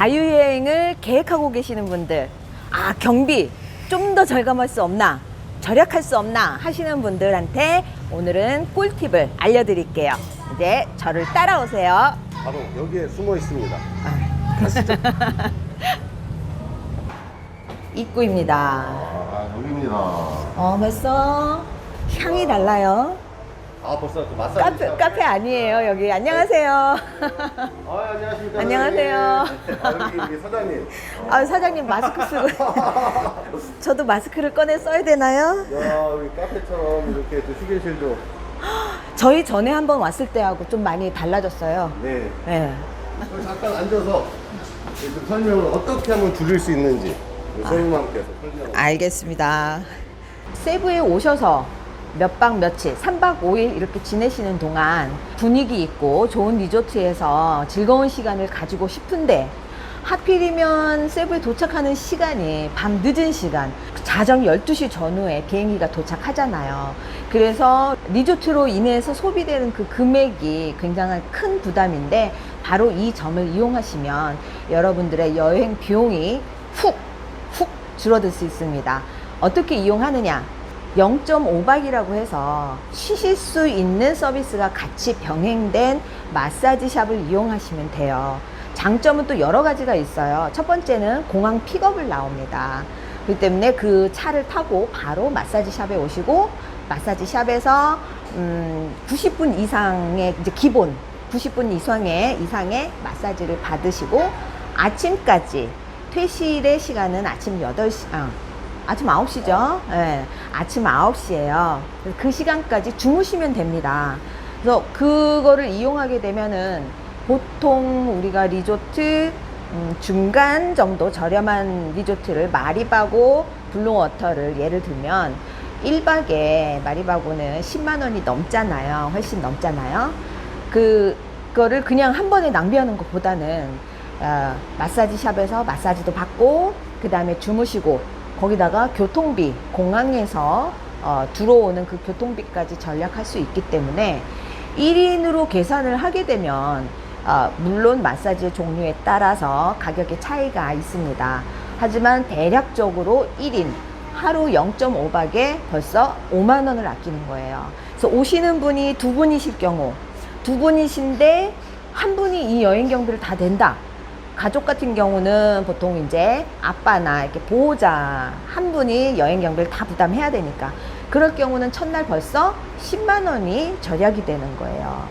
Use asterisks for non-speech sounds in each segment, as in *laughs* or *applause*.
자유여행을 계획하고 계시는 분들, 아, 경비 좀 더 절감할 수 없나? 절약할 수 없나? 하시는 분들한테 오늘은 꿀팁을 알려드릴게요. 이제 저를 따라오세요. 바로 여기에 숨어 있습니다. *laughs* 입구입니다. 아, 여기입니다. 어, 벌써 향이 달라요. 아, 벌써 그 마사지. 카페, 샵. 카페 아니에요, 여기. 안녕하세요. 아, 안녕하십니까. 안녕하세요. 사장님. 아, 여기, 여기 사장님. 아, 사장님 마스크 쓰고. *laughs* 저도 마스크를 꺼내 써야 되나요? 야, 여기 카페처럼 이렇게 또 휴게실도. 저희 전에 한번 왔을 때하고 좀 많이 달라졌어요. 네. 네. 여기 잠깐 앉아서 좀 설명을 어떻게 하면 줄일 수 있는지 선생님께서 설명. 알겠습니다. 세부에 오셔서 몇 박 며칠, 3박 5일 이렇게 지내시는 동안 분위기 있고 좋은 리조트에서 즐거운 시간을 가지고 싶은데 하필이면 세부에 도착하는 시간이 밤 늦은 시간, 자정 12시 전후에 비행기가 도착하잖아요. 그래서 리조트로 인해서 소비되는 그 금액이 굉장히 큰 부담인데 바로 이 점을 이용하시면 여러분들의 여행 비용이 훅, 훅 줄어들 수 있습니다. 어떻게 이용하느냐? 0.5박이라고 해서 쉬실 수 있는 서비스가 같이 병행된 마사지 샵을 이용하시면 돼요. 장점은 또 여러 가지가 있어요. 첫 번째는 공항 픽업을 나옵니다. 그렇기 때문에 그 차를 타고 바로 마사지 샵에 오시고 마사지 샵에서 음, 90분 이상의 이제 기본 90분 이상의 이상의 마사지를 받으시고 아침까지 퇴실의 시간은 아침 8시 아, 아침 9시죠. 예. 아침 9시예요. 그 시간까지 주무시면 됩니다. 그래서 그거를 이용하게 되면은 보통 우리가 리조트 음, 중간 정도 저렴한 리조트를 마리바고 블루워터를 예를 들면 1박에 마리바고는 10만 원이 넘잖아요. 훨씬 넘잖아요. 그, 그거를 그냥 한 번에 낭비하는 것보다는 어, 마사지 샵에서 마사지도 받고 그 다음에 주무시고 거기다가 교통비 공항에서 어, 들어오는 그 교통비까지 절약할 수 있기 때문에 1인으로 계산을 하게 되면 어, 물론 마사지 종류에 따라서 가격의 차이가 있습니다. 하지만 대략적으로 1인 하루 0.5박에 벌써 5만 원을 아끼는 거예요. 그래서 오시는 분이 두 분이실 경우 두 분이신데 한 분이 이 여행 경비를 다 낸다. 가족 같은 경우는 보통 이제 아빠나 이렇게 보호자 한 분이 여행 경비를 다 부담해야 되니까 그럴 경우는 첫날 벌써 10만 원이 절약이 되는 거예요.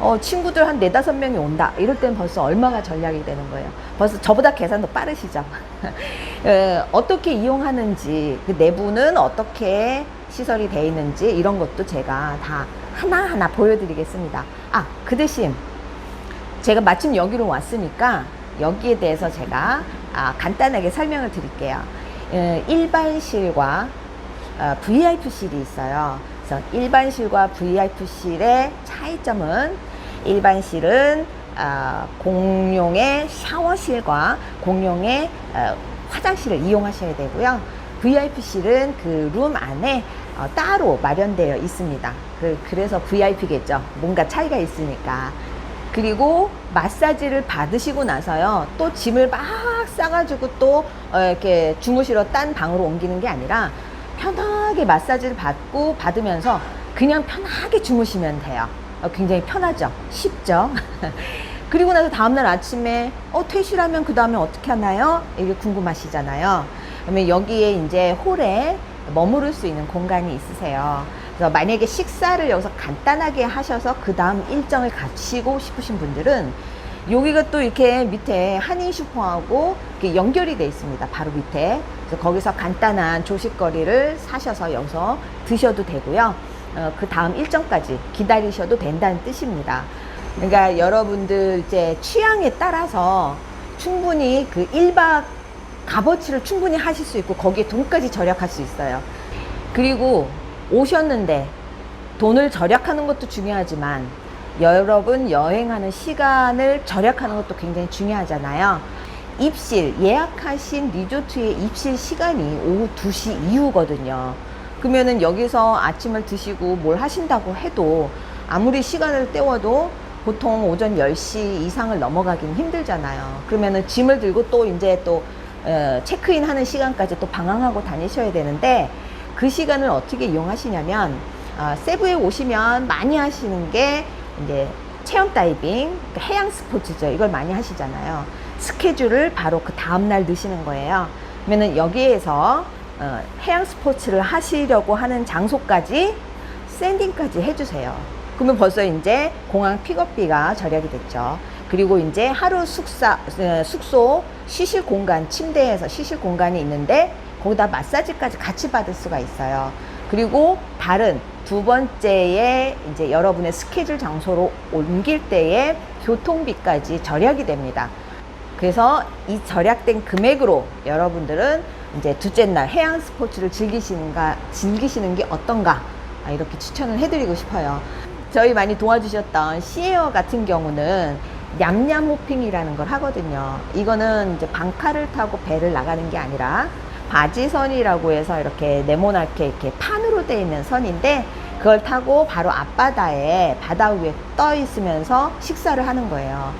어, 친구들 한 네다섯 명이 온다. 이럴 땐 벌써 얼마가 절약이 되는 거예요. 벌써 저보다 계산도 빠르시죠. 어, *laughs* 어떻게 이용하는지, 그 내부는 어떻게 시설이 돼 있는지 이런 것도 제가 다 하나하나 보여드리겠습니다. 아, 그 대신 제가 마침 여기로 왔으니까 여기에 대해서 제가 아, 간단하게 설명을 드릴게요. 어, 일반실과 어, VIP실이 있어요. 그래서 일반실과 VIP실의 차이점은 일반실은 어, 공용의 샤워실과 공용의 어, 화장실을 이용하셔야 되고요. VIP실은 그 룸 안에 어, 따로 마련되어 있습니다. 그, 그래서 VIP겠죠. 뭔가 차이가 있으니까. 그리고 마사지를 받으시고 나서요, 또 짐을 막 싸가지고 또 어, 이렇게 주무시러 딴 방으로 옮기는 게 아니라 편하게 마사지를 받고 받으면서 그냥 편하게 주무시면 돼요. 어, 굉장히 편하죠? 쉽죠? *laughs* 그리고 나서 다음날 아침에 어, 퇴실하면 그 다음에 어떻게 하나요? 이게 궁금하시잖아요. 그러면 여기에 이제 홀에 머무를 수 있는 공간이 있으세요. 그래서 만약에 식사를 여기서 간단하게 하셔서 그 다음 일정을 가시고 싶으신 분들은 여기가 또 이렇게 밑에 한인 슈퍼하고 이렇게 연결이 돼 있습니다. 바로 밑에. 그래서 거기서 간단한 조식거리를 사셔서 여기서 드셔도 되고요. 어, 그 다음 일정까지 기다리셔도 된다는 뜻입니다. 그러니까 여러분들 이제 취향에 따라서 충분히 그 1박 값어치를 충분히 하실 수 있고 거기에 돈까지 절약할 수 있어요. 그리고 오셨는데 돈을 절약하는 것도 중요하지만 여러분 여행하는 시간을 절약하는 것도 굉장히 중요하잖아요. 입실, 예약하신 리조트의 입실 시간이 오후 2시 이후거든요. 그러면은 여기서 아침을 드시고 뭘 하신다고 해도 아무리 시간을 때워도 보통 오전 10시 이상을 넘어가긴 힘들잖아요. 그러면은 짐을 들고 또 이제 또 어, 체크인 하는 시간까지 또 방황하고 다니셔야 되는데 그 시간을 어떻게 이용하시냐면 아, 세부에 오시면 많이 하시는 게 이제 체험 다이빙, 그러니까 해양 스포츠죠. 이걸 많이 하시잖아요. 스케줄을 바로 그 다음날 넣으시는 거예요. 그러면은 여기에서 어, 해양 스포츠를 하시려고 하는 장소까지 샌딩까지 해주세요. 그러면 벌써 이제 공항 픽업비가 절약이 됐죠. 그리고 이제 하루 숙사, 어, 숙소 쉬실 공간, 침대에서 쉬실 공간이 있는데 거기다 마사지까지 같이 받을 수가 있어요. 그리고 다른 두 번째에 이제 여러분의 스케줄 장소로 옮길 때의 교통비까지 절약이 됩니다. 그래서 이 절약된 금액으로 여러분들은 이제 둘째 날 해양 스포츠를 즐기시는가 즐기시는 게 어떤가 아, 이렇게 추천을 해드리고 싶어요. 저희 많이 도와주셨던 시에어 같은 경우는 냠냠 호핑이라는 걸 하거든요. 이거는 이제 방카를 타고 배를 나가는 게 아니라 바지선이라고 해서 이렇게 네모나게 이렇게 판으로 되어 있는 선인데 그걸 타고 바로 앞바다에 바다 위에 떠 있으면서 식사를 하는 거예요.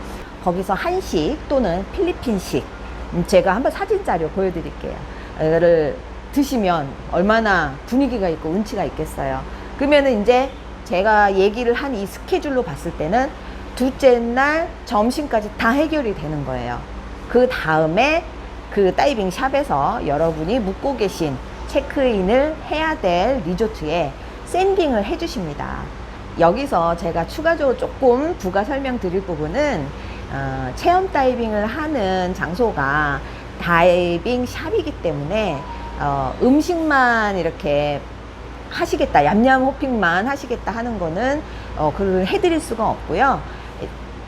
거기서 한식 또는 필리핀식 음, 제가 한번 사진 자료 보여드릴게요. 이거를 드시면 얼마나 분위기가 있고 운치가 있겠어요. 그러면은 이제 제가 얘기를 한 이 스케줄로 봤을 때는 둘째 날 점심까지 다 해결이 되는 거예요. 그 다음에 그 다이빙 샵에서 여러분이 묵고 계신 체크인을 해야 될 리조트에 샌딩을 해주십니다. 여기서 제가 추가적으로 조금 부가 설명드릴 부분은 어, 체험 다이빙을 하는 장소가 다이빙 샵이기 때문에 어, 음식만 이렇게 하시겠다, 얌얌 호핑만 하시겠다 하는 거는 어, 그걸 해드릴 수가 없고요.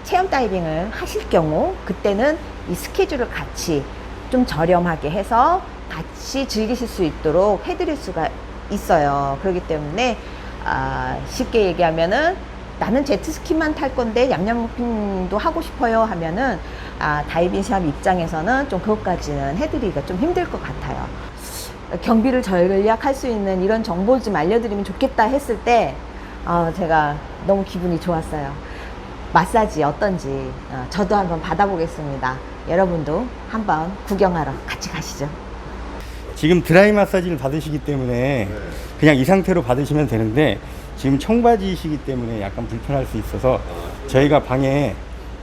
체험 다이빙을 하실 경우 그때는 이 스케줄을 같이 좀 저렴하게 해서 같이 즐기실 수 있도록 해드릴 수가 있어요. 그렇기 때문에 아, 쉽게 얘기하면은 나는 제트스키만 탈 건데 얌얌호핑도 하고 싶어요 하면은 아, 다이빙샵 입장에서는 좀 그것까지는 해드리기가 좀 힘들 것 같아요. 경비를 절약할 수 있는 이런 정보 좀 알려드리면 좋겠다 했을 때 어, 제가 너무 기분이 좋았어요. 마사지 어떤지 어, 저도 한번 받아보겠습니다. 여러분도 한번 구경하러 같이 가시죠. 지금 드라이 마사지를 받으시기 때문에 그냥 이 상태로 받으시면 되는데 지금 청바지이시기 때문에 약간 불편할 수 있어서 저희가 방에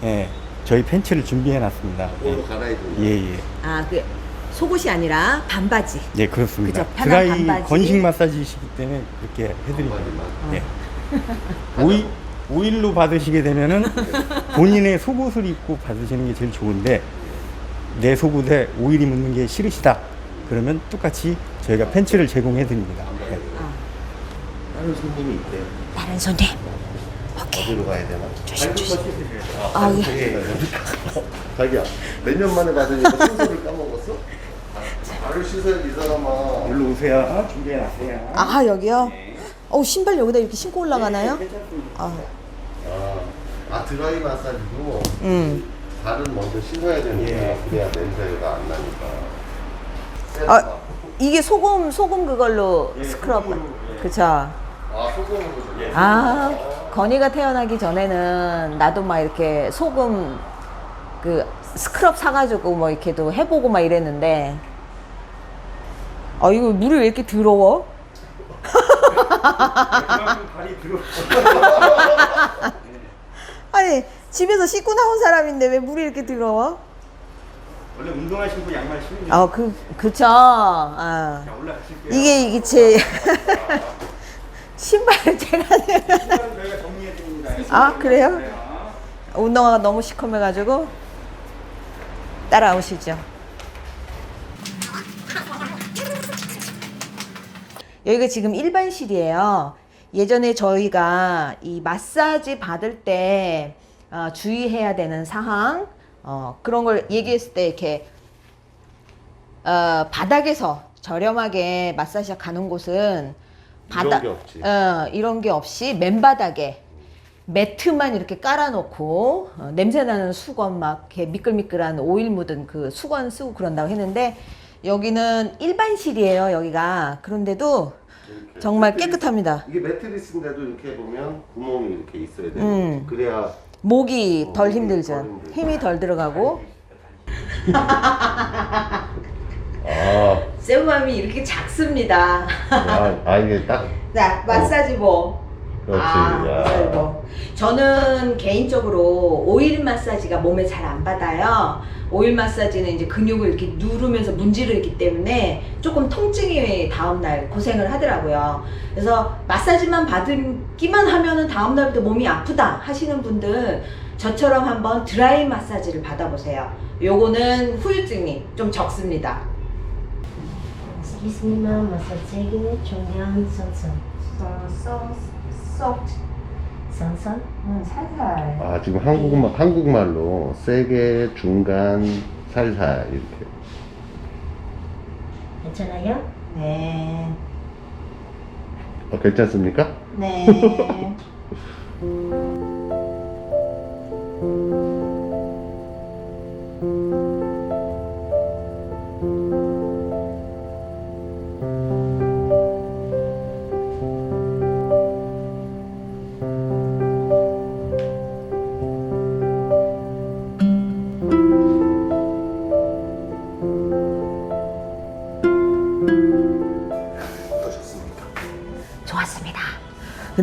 예, 저희 팬츠를 준비해 놨습니다. 갈아입으면 예, 예. 아, 그 속옷이 아니라 반바지. 예, 그렇습니다. 그죠, 편한 드라이 반바지. 건식 마사지이시기 때문에 그렇게 해드립니다. 반바지만. 예. 오일, 오일로 받으시게 되면은 본인의 속옷을 입고 받으시는 게 제일 좋은데 내 속옷에 오일이 묻는 게 싫으시다. 그러면 똑같이 저희가 팬츠를 제공해 드립니다. 예. 다른 손님이 있대. 다른 손님. 오케이. 어디로 가야 되나? 조심, 조심. 아, 아, 예. *laughs* 자기야, 몇 년 만에 받으니까 순서를 까먹었어? 발을 씻어야지, 이 사람아. 일로 오세요. 준비해 놨어요. 아, 여기요? 어, 신발 여기다 이렇게 신고 올라가나요? 아, 아, 아 드라이 마사지도 음. 발은 먼저 씻어야 되는구나. 예. 그래야 냄새가 안 나니까. 아, 이게 소금, 소금 그걸로 예, 스크럽. 예. 그쵸. 아, 소금으로. 예. 아, 건이가 태어나기 전에는 나도 막 이렇게 소금 그 스크럽 사가지고 뭐 이렇게도 해보고 막 이랬는데. 아, 이거 물이 왜 이렇게 더러워? 그만큼 발이 들어. *laughs* 아니, 집에서 씻고 나온 사람인데 왜 물이 이렇게 더러워? 원래 운동하시고 양말 신으면 아, 그, 그쵸. 아. 그냥 올라가실게요. 이게, 이게 제 *laughs* 신발을 제가. 신발은 저희가 정리해 드립니다. 아, 그래요? 운동화가 너무 시커매가지고 따라오시죠. 여기가 지금 일반실이에요. 예전에 저희가 이 마사지 받을 때 어, 주의해야 되는 사항 어, 그런 걸 얘기했을 때 이렇게 어, 바닥에서 저렴하게 마사지가 가는 곳은 이런 게 없지. 어, 이런 게 없이 맨바닥에 매트만 이렇게 깔아놓고 어, 냄새나는 수건 막 이렇게 미끌미끌한 오일 묻은 그 수건 쓰고 그런다고 했는데 여기는 일반실이에요 여기가 그런데도 이렇게. 정말 매트리스- 깨끗합니다 이게 매트리스인데도 이렇게 보면 구멍이 이렇게 있어야 돼. 음. 그래야 목이 덜 힘들죠. 덜 힘들죠. 힘이 덜 들어가고. *laughs* 아, 세부맘이 이렇게 작습니다. 아, 아 이게 딱 자, 마사지보. 그렇지. 아, 야. 마사지보. 저는 개인적으로 오일 마사지가 몸에 잘 안 받아요. 오일 마사지는 이제 근육을 이렇게 누르면서 문지르기 때문에 조금 통증이 다음날 고생을 하더라고요. 그래서 마사지만 받기만 하면은 다음날부터 몸이 아프다 하시는 분들 저처럼 한번 드라이 마사지를 받아보세요. 요거는 후유증이 좀 적습니다. Excuse me, ma'am. 마사지기는 중량 선선. Soft. 선선? 음, 살살. 아 지금 한국말 한국말로 세게 중간 살살 이렇게. 괜찮아요? 네. 어, 괜찮습니까? 네. *laughs*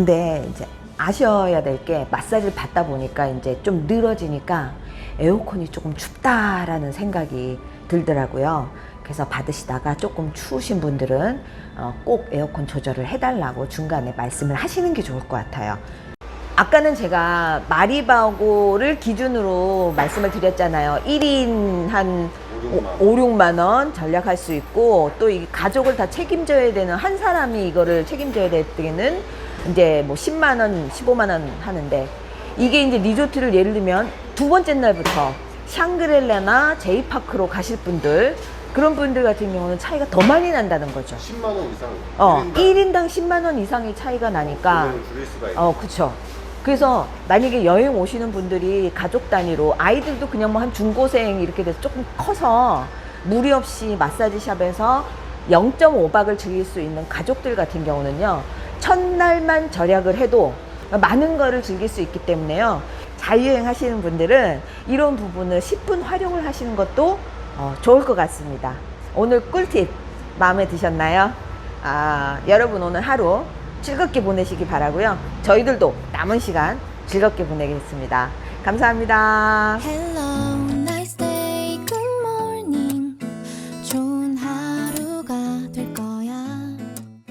근데 이제 아셔야 될 게 마사지를 받다 보니까 이제 좀 늘어지니까 에어컨이 조금 춥다라는 생각이 들더라고요. 그래서 받으시다가 조금 추우신 분들은 어, 꼭 에어컨 조절을 해달라고 중간에 말씀을 하시는 게 좋을 것 같아요. 아까는 제가 마리바고를 기준으로 말씀을 드렸잖아요. 1인 한 5, 6만 원 전략할 수 있고 또 이 가족을 다 책임져야 되는 한 사람이 이거를 책임져야 될 때는 이제 뭐 10만 원, 15만 원 하는데 이게 이제 리조트를 예를 들면 두 번째 날부터 샹그릴라나 제이파크로 가실 분들 그런 분들 같은 경우는 차이가 더 많이 난다는 거죠. 10만 원 이상. 어, 1인당 1인당 10만 원 이상의 차이가 나니까 줄일 수가 있는. 어, 그쵸. 그래서 만약에 여행 오시는 분들이 가족 단위로 아이들도 그냥 뭐 한 중고생 이렇게 돼서 조금 커서 무리 없이 마사지 샵에서 0.5박을 즐길 수 있는 가족들 같은 경우는요. 첫날만 절약을 해도 많은 거를 즐길 수 있기 때문에요. 자유여행 하시는 분들은 이런 부분을 10분 활용을 하시는 것도 어, 좋을 것 같습니다. 오늘 꿀팁 마음에 드셨나요? 아, 여러분 오늘 하루 즐겁게 보내시기 바라고요. 저희들도 남은 시간 즐겁게 보내겠습니다. 감사합니다. Hello